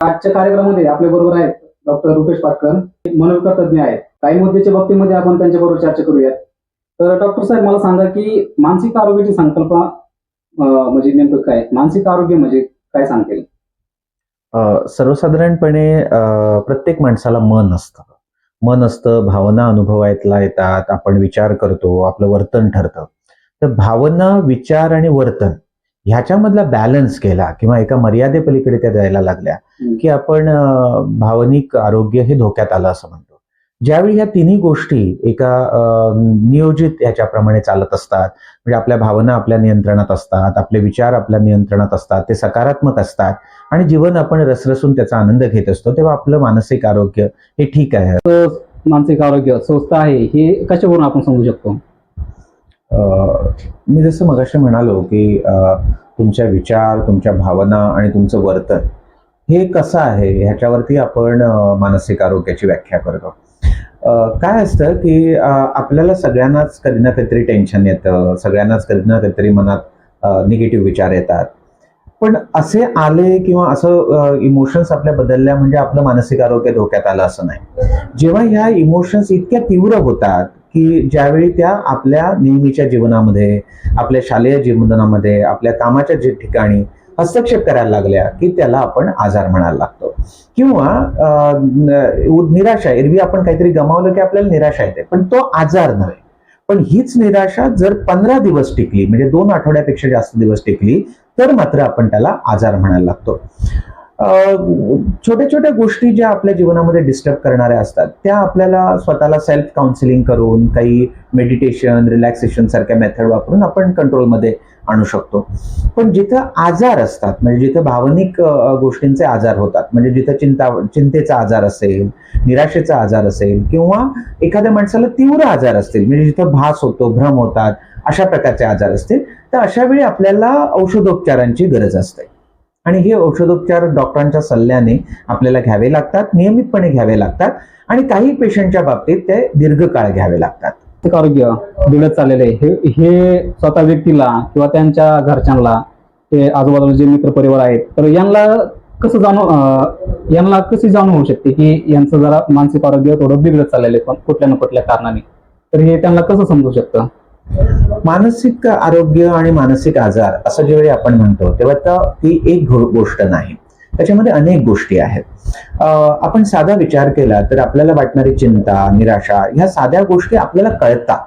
आजच्या कार्यक्रमामध्ये आपल्या बरोबर आहेत डॉक्टर रुपेश पाटकर मनोविकार तज्ञ आहेत. काही मुद्द्याच्या बाबतीमध्ये आपण त्यांच्या बरोबर चर्चा करूयात. तर डॉक्टर साहेब मला सांगा की मानसिक आरोग्याची संकल्पना म्हणजे नेमकं काय? मानसिक आरोग्य म्हणजे काय सांगतील? येईल सर्वसाधारणपणे प्रत्येक माणसाला मन असतं. मन असतं भावना अनुभवायला येतात आपण विचार करतो आपलं वर्तन ठरतं. तर भावना विचार आणि वर्तन ह्याच्यामधला बॅलन्स केला किंवा एका मर्यादेपलीकडे त्या जायला लागल्या. की आपण भावनिक आरोग्य हे धोक्यात आलं असं म्हणतो. ज्यावेळी ह्या तिन्ही गोष्टी एका नियोजित ह्याच्याप्रमाणे चालत असतात म्हणजे आपल्या भावना आपल्या नियंत्रणात असतात आपले विचार आपल्या नियंत्रणात असतात ते सकारात्मक असतात आणि जीवन आपण रसरसून त्याचा आनंद घेत असतो तेव्हा आपलं मानसिक आरोग्य हे ठीक आहे. मानसिक आरोग्य स्वस्त आहे हे कशावरून आपण समजू शकतो? मी जसं मगाशी म्हणालो की तुमच्या विचार तुमच्या भावना आणि तुमचं वर्तन हे कसं आहे ह्याच्यावरती आपण मानसिक आरोग्याची व्याख्या करतो. काय असतं की आपल्याला सगळ्यांनाच कधी ना कधीतरी टेन्शन येतं सगळ्यांनाच कधी ना कधीतरी मनात निगेटिव्ह विचार येतात. पण असे आले किंवा असं इमोशन्स आपल्या बदलल्या म्हणजे आपलं मानसिक आरोग्य धोक्यात आलं असं नाही. जेव्हा ह्या इमोशन्स इतक्या तीव्र होतात की ज्यावेळी त्या आपल्या नेहमीच्या जीवनामध्ये आपल्या शालेय जीवनामध्ये आपल्या कामाच्या जे ठिकाणी हस्तक्षेप करायला लागल्या की त्याला आपण आजार म्हणायला लागतो. किंवा निराशा एरवी आपण काहीतरी गमावलं की आपल्याला निराशा येते पण तो आजार नव्हे. पण हीच निराशा जर पंधरा दिवस टिकली म्हणजे दोन आठवड्यापेक्षा जास्त दिवस टिकली तर मात्र आपण त्याला आजार म्हणायला लागतो. छोट्या छोट्या गोष्टी ज्या आपल्या जीवनामध्ये डिस्टर्ब करणाऱ्या असतात त्या आपल्याला स्वतःला सेल्फ काउन्सिलिंग करून काही मेडिटेशन रिलॅक्सेशन सारख्या मेथड वापरून आपण कंट्रोलमध्ये आणू शकतो. पण जिथं आजार असतात म्हणजे जिथं भावनिक गोष्टींचे आजार होतात म्हणजे जिथं चिंता चिंतेचा आजार असेल निराशेचा आजार असेल किंवा एखाद्या माणसाला तीव्र आजार असतील म्हणजे जिथं भास होतो भ्रम होतात अशा प्रकारचे आजार असतील तर अशा वेळी आपल्याला औषधोपचारांची गरज असते. आणि हे औषधोपचार डॉक्टरांच्या सल्ल्याने आपल्याला घ्यावे लागतात नियमितपणे घ्यावे लागतात आणि काही पेशंटच्या बाबतीत ते दीर्घकाळ घ्यावे लागतात. आरोग्य बिघडत चाललेलं आहे. हे हे स्वतः व्यक्तीला किंवा त्यांच्या घरच्यांना ते आजूबाजूला जे मित्र परिवार आहेत तर यांना कसं जाणू यांना कशी जाणून होऊ शकते की यांचं जरा मानसिक आरोग्य थोडं बिघडत चाललेलं आहे पण कुठल्या ना कुठल्या कारणाने? तर हे त्यांना कसं समजू शकतं? मानसिक आरोग्य आणि मानसिक आजार असं ज्यावेळी आपण म्हणतो तेव्हा तर ती एक गोष्ट नाही. त्याच्यामध्ये अनेक गोष्टी आहेत. आपण साधा विचार केला तर आपल्याला वाटणारी चिंता निराशा ह्या साध्या गोष्टी आपल्याला कळतात.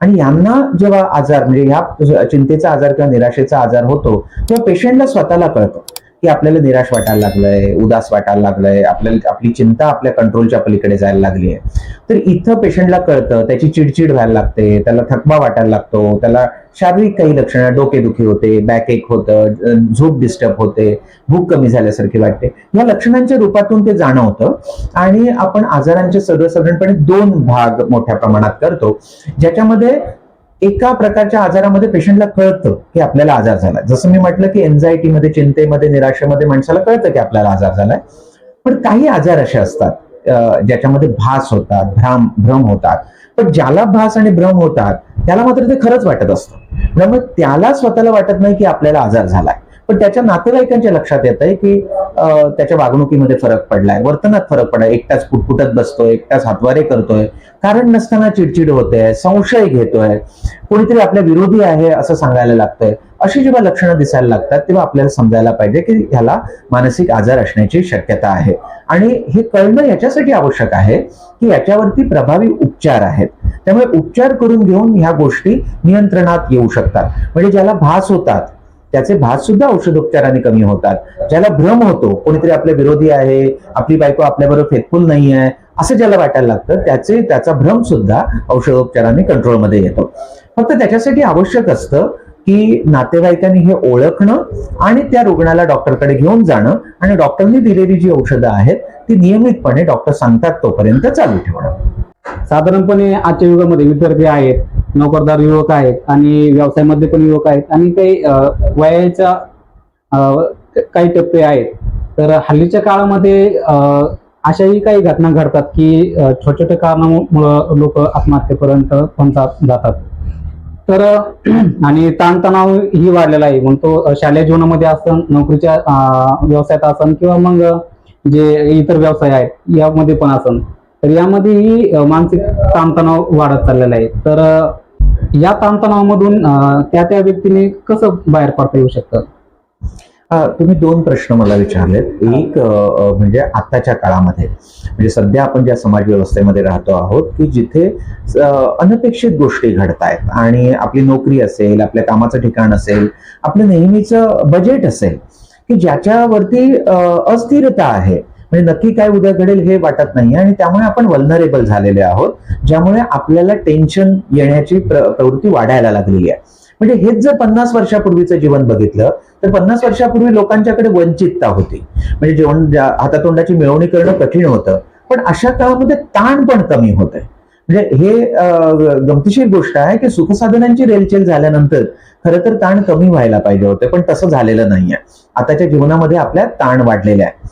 आणि यांना जेव्हा आजार म्हणजे ह्या चिंतेचा आजार किंवा निराशेचा आजार होतो तेव्हा पेशंटला स्वतःला कळतं. की आपल्याला निराश वाटायला लागलंय उदास वाटायला लागलंय आपल्याला आपली चिंता आपल्या कंट्रोलच्या पलीकडे जायला लागली आहे. तर इथं पेशंटला कळतं त्याची चिडचिड व्हायला लागते त्याला थकवा वाटायला लागतो त्याला शारीरिक काही लक्षणं डोकेदुखी होते बॅक एक होतं झोप डिस्टर्ब होते भूक कमी झाल्यासारखी वाटते. या लक्षणांच्या रूपातून ते जाणवतं आणि आपण आजारांचे सर्वसाधारणपणे दोन भाग मोठ्या प्रमाणात करतो ज्याच्यामध्ये एका प्रकारच्या आजारामध्ये पेशंटला कळतं की आपल्याला आजार झालाय. जसं मी म्हटलं की एन्झायटीमध्ये चिंतेमध्ये निराशेमध्ये माणसाला कळतं की आपल्याला आजार झालाय. पण काही आजार असे असतात ज्याच्यामध्ये भास होतात भ्राम भ्रम होतात. पण ज्याला भास आणि भ्रम होतात त्याला मात्र ते खरंच वाटत असतं. त्यामुळे त्याला स्वतःला वाटत नाही की आपल्याला आजार झालाय. पण त्याच्या नातेवाईकांच्या लक्षात येत आहे की त्याच्या वागणुकीमध्ये फरक पडलाय. वर्तनात फरक पडलाय. एकटाच पुटपुटत बसतोय एकटाच हातवारे करतोय. कारण नसताना चिडचिड होते संशय घेतोय. कोणीतरी आपल्या विरोधी आहे असं सांगायला लागतंय. अशी जेव्हा लक्षणं दिसायला लागतात तेव्हा आपल्याला समजायला पाहिजे की ह्याला मानसिक आजार असण्याची शक्यता आहे. आणि हे कळणं याच्यासाठी आवश्यक आहे की याच्यावरती प्रभावी उपचार आहेत. त्यामुळे उपचार करून घेऊन ह्या गोष्टी नियंत्रणात येऊ शकतात. म्हणजे ज्याला भास होतात त्याचे भास सुद्धा औषधोपचाराने कमी होतात. ज्याला भ्रम होतो कोणीतरी आपल्या विरोधी आहे आपली बायको आपल्याबरोबर फेथफुल नाही आहे असं ज्याला वाटायला लागतं त्याचे त्याचा भ्रम सुद्धा औषधोपचाराने कंट्रोलमध्ये येतो. फक्त त्याच्यासाठी आवश्यक असतं की नातेवाईकांनी हे ओळखणं आणि त्या रुग्णाला डॉक्टरकडे घेऊन जाणं आणि डॉक्टरनी दिलेली जी औषधं आहेत ती नियमितपणे डॉक्टर सांगतात तोपर्यंत चालू ठेवणं. साधारणपणे आजच्या युगामध्ये विद्यार्थी आहेत नोकरदार युवक आहेत आणि व्यवसायामध्ये पण युवक आहेत आणि काही वयाच्या अं, काही टप्पे आहेत. तर हल्लीच्या काळामध्ये अं, अशाही काही घटना घडतात की छोट्या छोट्या कारणामुळं लोक आत्महत्येपर्यंत पण जातात. तर आणि ताणतणाव ही वाढलेला आहे. मग तो शालेय जीवनामध्ये असन नोकरीच्या व्यवसायात असन किंवा मग जे इतर व्यवसाय आहेत यामध्ये पण असन तर यामध्येही मानसिक ताणतणाव वाढत चाललेला आहे. तर या ताणतणावामधून त्या त्या व्यक्तीने कसं बाहेर पडता येऊ शकतं? तुम्ही दोन प्रश्न मला विचारलेत. एक म्हणजे आताच्या काळामध्ये म्हणजे सध्या आपण ज्या समाज व्यवस्थेमध्ये राहतो आहोत की जिथे अनपेक्षित गोष्टी घडत आहेत आणि आपली नोकरी असेल आपल्या कामाचं ठिकाण असेल आपलं नेहमीचं बजेट असेल की ज्याच्यावरती अस्थिरता आहे म्हणजे नक्की काय उद्या घडेल हे वाटत नाही. आणि त्यामुळे आपण वल्नरेबल झालेले आहोत ज्यामुळे आपल्याला टेन्शन येण्याची प्र- प्रवृत्ती वाढायला लागलेली आहे. म्हणजे हेच जर पन्नास वर्षापूर्वीचं जीवन बघितलं तर पन्नास वर्षापूर्वी लोकांच्याकडे वंचितता होती. म्हणजे जेवण हातातोंडाची मिळवणी करणं कठीण होतं पण अशा काळामध्ये ताण पण कमी होत आहे म्हणजे हे गमतीशीर गोष्ट आहे की सुखसाधनांची रेलचेल झाल्यानंतर खरं तर ताण कमी व्हायला पाहिजे होते पण तसं झालेलं नाहीये. आताच्या जीवनामध्ये आपल्या ताण वाढलेले आहे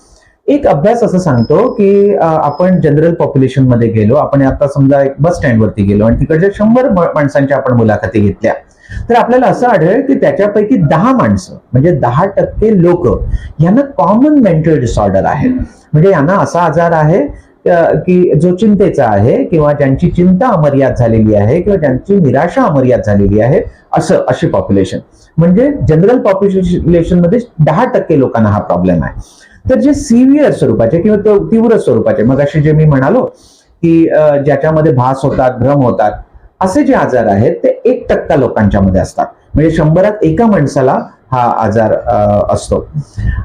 एक अभ्यास असं सांगतो की आपण जनरल पॉप्युलेशनमध्ये गेलो आपण आता समजा एक बस स्टँडवरती गेलो आणि तिकडच्या शंभर माणसांच्या आपण मुलाखती घेतल्या. तर आपल्याला असं आढळेल की त्याच्यापैकी दहा माणसं म्हणजे दहा टक्के लोक यांना कॉमन मेंटल डिसऑर्डर आहे. म्हणजे यांना असा आजार आहे की जो चिंतेचा आहे किंवा ज्यांची चिंता अमर्याद झालेली आहे किंवा ज्यांची निराशा अमर्याद झालेली आहे असं अशी पॉप्युलेशन म्हणजे जनरल पॉप्युलेशनमध्ये दहा टक्के लोकांना हा प्रॉब्लेम आहे. तर जे सिव्हिअर स्वरूपाचे किंवा तीव्र स्वरूपाचे मग असे जे मी म्हणालो की ज्याच्यामध्ये भास होतात भ्रम होतात असे जे आजार आहेत ते एक टक्का लोकांच्या मध्ये असतात. म्हणजे शंभरात एका माणसाला हा आजार अं, असतो.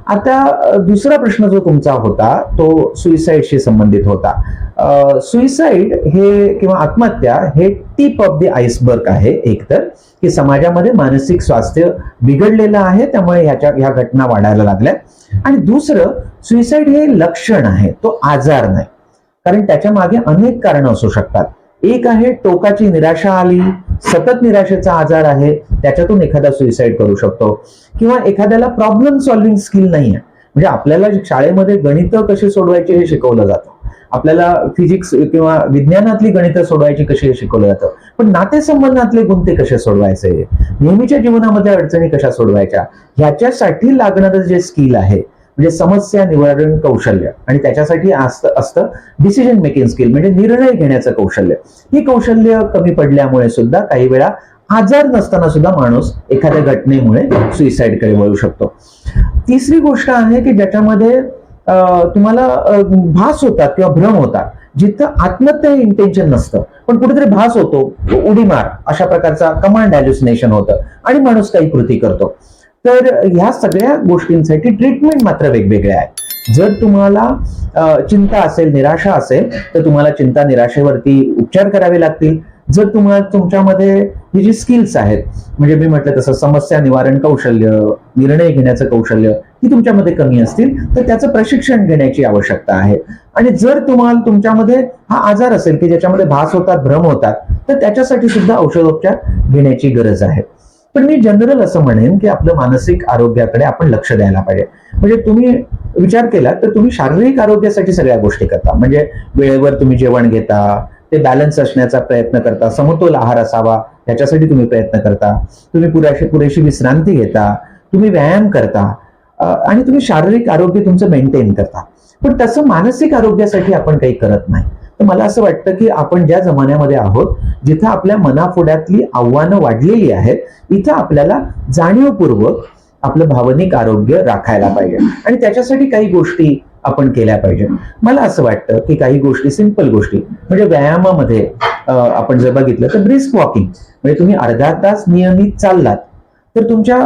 आता दुसरा प्रश्न जो तुमचा होता तो सुईसाईडशी संबंधित होता. सुईसाईड हे किंवा आत्महत्या हे टीप ऑफ द आईसबर्ग आहे एकतर की समाजामध्ये मानसिक स्वास्थ्य बिघडलेलं आहे त्यामुळे ह्याच्या ह्या घटना वाढायला लागल्या. आणि दुसरं सुईसाईड हे लक्षण आहे तो आजार नाही. कारण त्याच्यामागे अनेक कारणं असू शकतात. एक आहे टोकाची निराशा आली सतत निराशेचा आजार आहे त्याच्यातून एखादा सुईसाईड करू शकतो. किंवा एखाद्याला प्रॉब्लेम सॉल्व्हिंग स्किल नाही आहे. म्हणजे आपल्याला शाळेमध्ये गणित कशी सोडवायची हे शिकवलं जातं. आपल्याला फिजिक्स किंवा विज्ञानातली गणितं सोडवायची कशी हे शिकवलं जातं. पण नातेसंबंधातले गुंते कसे सोडवायचे? नेहमीच्या जीवनामध्ये अडचणी कशा सोडवायच्या? ह्याच्यासाठी लागणारं जे स्किल आहे म्हणजे समस्या निवारण कौशल्य. आणि त्याच्यासाठी असतं असतं डिसिजन मेकिंग स्किल म्हणजे निर्णय घेण्याचं कौशल्य. ही कौशल्य कमी पडल्यामुळे सुद्धा काही वेळा आजार नसताना सुद्धा माणूस एखाद्या घटनेमुळे सुइसाईडकडे वळू शकतो. तिसरी गोष्ट आहे की ज्याच्यामध्ये तुम्हाला भास होतात किंवा भ्रम होतात जिथं आत्महत्या इंटेन्शन नसतं. पण कुठेतरी भास होतो उडी मार अशा प्रकारचा कमांड हॅल्युसिनेशन होतं. आणि माणूस काही कृती करतो. तर ह्या सगळ्या गोष्टींसाठी ट्रीटमेंट मात्र वेगवेगळ्या आहेत. जर तुम्हाला चिंता असेल निराशा असेल तर तुम्हाला चिंता निराशेवरती उपचार करावे लागतील. जर तुम्हाला तुमच्यामध्ये ही जी स्किल्स आहेत म्हणजे मी म्हटलं तसं समस्या निवारण कौशल्य निर्णय घेण्याचं कौशल्य ही तुमच्यामध्ये कमी असतील तर त्याचं प्रशिक्षण घेण्याची आवश्यकता आहे. आणि जर तुम्हाला तुमच्यामध्ये हा आजार असेल की ज्याच्यामध्ये भास होतात भ्रम होतात तर त्याच्यासाठी सुद्धा औषधोपचार घेण्याची गरज आहे. पण मी जनरल असं म्हणेन की आपलं मानसिक आरोग्याकडे आपण लक्ष द्यायला पाहिजे. म्हणजे तुम्ही विचार केला तर तुम्ही शारीरिक आरोग्यासाठी सगळ्या गोष्टी करता. म्हणजे वेळेवर तुम्ही जेवण घेता ते बॅलन्स असण्याचा प्रयत्न करता समतोल आहार असावा ह्याच्यासाठी तुम्ही प्रयत्न करता. तुम्ही पुरेशी पुरेशी विश्रांती घेता तुम्ही व्यायाम करता आणि तुम्ही शारीरिक आरोग्य तुमचं मेंटेन करता. पण तसं मानसिक आरोग्यासाठी आपण काही करत नाही. तर मला असं वाटतं की आपण ज्या जमान्यामध्ये आहोत जिथं आपल्या मनाफोड्यातली आव्हानं वाढलेली आहेत इथं आपल्याला जाणीवपूर्वक आपलं भावनिक आरोग्य राखायला पाहिजे. आणि त्याच्यासाठी काही गोष्टी आपण केल्या पाहिजे मला असं वाटतं की काही गोष्टी सिंपल गोष्टी म्हणजे व्यायामामध्ये आपण जर बघितलं तर ब्रिस्क वॉकिंग म्हणजे तुम्ही अर्धा तास नियमित चाललात तर तुमच्या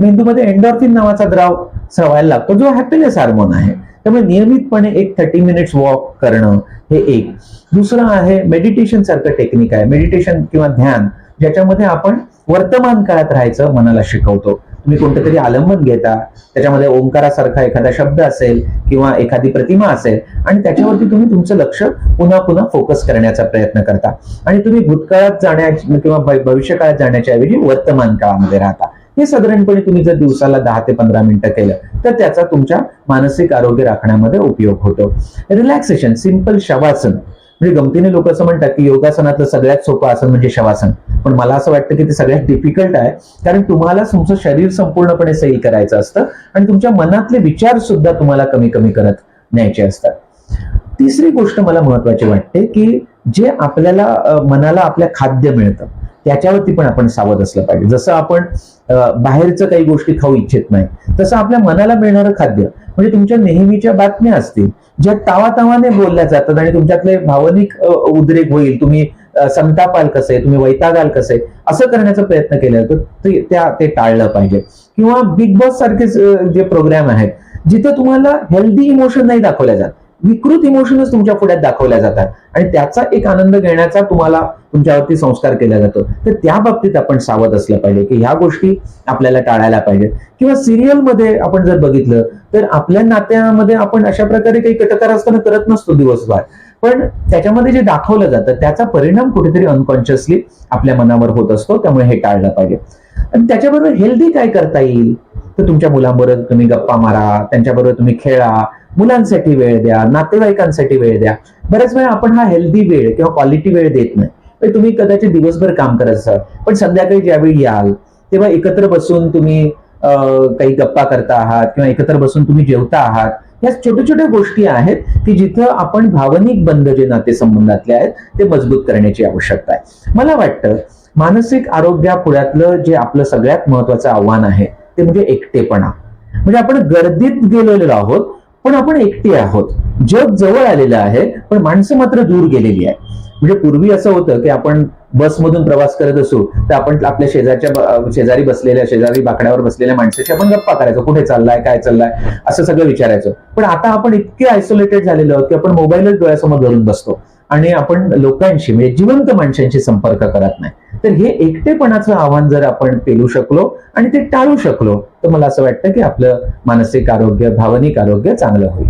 मेंदूमध्ये एन्डॉर्फिन नावाचा द्राव स्रवायला लागतो जो हॅपीनेस हार्मोन आहे. त्यामुळे नियमितपणे एक थर्टी मिनिट्स वॉक करणं हे एक. दुसरं आहे मेडिटेशन सारखं टेक्निक आहे. मेडिटेशन किंवा ध्यान ज्याच्यामध्ये आपण वर्तमान काळात राहायचं मनाला शिकवतो. तुम्ही कोणतं तरी आलंबन घेता त्याच्यामध्ये ओंकारासारखा एखादा शब्द असेल किंवा एखादी प्रतिमा असेल आणि त्याच्यावरती तुम्ही तुमचं लक्ष पुन्हा पुन्हा फोकस करण्याचा प्रयत्न करता. आणि तुम्ही भूतकाळात जाण्या किंवा भविष्य भविष्यकाळात जाण्याच्या ऐवजी वर्तमान काळामध्ये राहता. हे साधारणपणे तुम्ही जर दिवसाला दहा ते पंधरा मिनिटं केलं तर त्याचा तुमच्या मानसिक आरोग्य राखण्यामध्ये उपयोग होतो. Relaxation simple shavasana. म्हणजे गमतीने लोक असं म्हणतात की योगासनातलं सगळ्यात सोपं आसन म्हणजे शवासन. पण मला असं वाटतं की ते सगळ्यात डिफिकल्ट आहे कारण तुम्हाला तुमचं शरीर संपूर्णपणे सैल करायचं असतं आणि तुमच्या मनातले विचार सुद्धा तुम्हाला कमी कमी करत न्यायचे असतात. तिसरी गोष्ट मला महत्वाची वाटते की जे आपल्याला मनाला आपल्या खाद्य मिळतं. त्याच्यावरती पण आपण सावध असलं पाहिजे. जसं आपण बाहेरचं काही गोष्टी खाऊ इच्छित नाही तसं आपल्या मनाला मिळणारं खाद्य म्हणजे तुमच्या नेहमीच्या बातम्या असतील ज्या तावातावाने बोलल्या जातात आणि तुमच्यातले भावनिक उद्रेक होईल तुम्ही संतापाल कसे तुम्ही वैतागाल कसे असं करण्याचा प्रयत्न केला तर ते- त्या ते टाळलं पाहिजे. किंवा बिग बॉस सारखे जे प्रोग्राम आहेत जिथे तुम्हाला हेल्दी इमोशन नाही दाखवल्या जात विकृत इमोशनच तुमच्या पुढ्यात दाखवल्या जातात. आणि त्याचा एक आनंद घेण्याचा तुम्हाला तुमच्यावरती संस्कार केला जातो. तर त्या बाबतीत आपण सावध असलं पाहिजे की ह्या गोष्टी आपल्याला टाळायला पाहिजे किंवा सिरियलमध्ये आपण जर बघितलं तर आपल्या नात्यामध्ये आपण अशा प्रकारे काही कटकार असताना करत नसतो दिवसभर. पण त्याच्यामध्ये जे दाखवलं जातं त्याचा परिणाम कुठेतरी अनकॉन्शियसली आपल्या मनावर होत असतो. त्यामुळे हे टाळलं पाहिजे. आणि त्याच्याबरोबर हेल्दी काय करता येईल? तर तुमच्या मुलांबरोबर तुम्ही गप्पा मारा त्यांच्याबरोबर तुम्ही खेळा मुलांसाठी वेळ द्या नातेवाईकांसाठी वेळ द्या. बऱ्याच वेळा आपण हा हेल्दी वेळ किंवा क्वालिटी वेळ देत नाही. तुम्ही कदाचित दिवसभर काम करत असाल पण संध्याकाळी ज्यावेळी याल तेव्हा एकत्र बसून तुम्ही काही गप्पा करता आहात किंवा एकत्र बसून तुम्ही जेवता आहात या छोट्या छोट्या गोष्टी आहेत की जिथं आपण भावनिक बंध जे नातेसंबंधातले आहेत ते मजबूत करण्याची आवश्यकता आहे. मला वाटतं मानसिक आरोग्यापुढ्यातलं जे आपलं सगळ्यात महत्वाचं आव्हान आहे ते म्हणजे एकटेपणा. म्हणजे आपण गर्दीत गेलेलो आहोत पण आपण एकटे आहोत. जग जवळ आलेलं आहे पण माणसं मात्र दूर गेलेली आहे म्हणजे पूर्वी असं होतं की आपण बसमधून प्रवास करत असू तर आपण आपल्या शेजारच्या शेजारी बसलेल्या शेजारी बाकड्यावर बसलेल्या माणसाशी आपण गप्पा करायचो कुठे चाललाय काय चाललाय असं सगळं विचारायचं. पण आता आपण इतके आयसोलेटेड झालेलो आहोत की आपण मोबाईलच डोळ्यासमोर धरून बसतो. आणि आपण लोकांशी म्हणजे जिवंत माणसांशी संपर्क करत नाही. तर हे एकटेपणाचं आव्हान जर आपण पेलू शकलो आणि ते टाळू शकलो तर मला असं वाटतं की आपलं मानसिक आरोग्य भावनिक आरोग्य चांगलं होईल.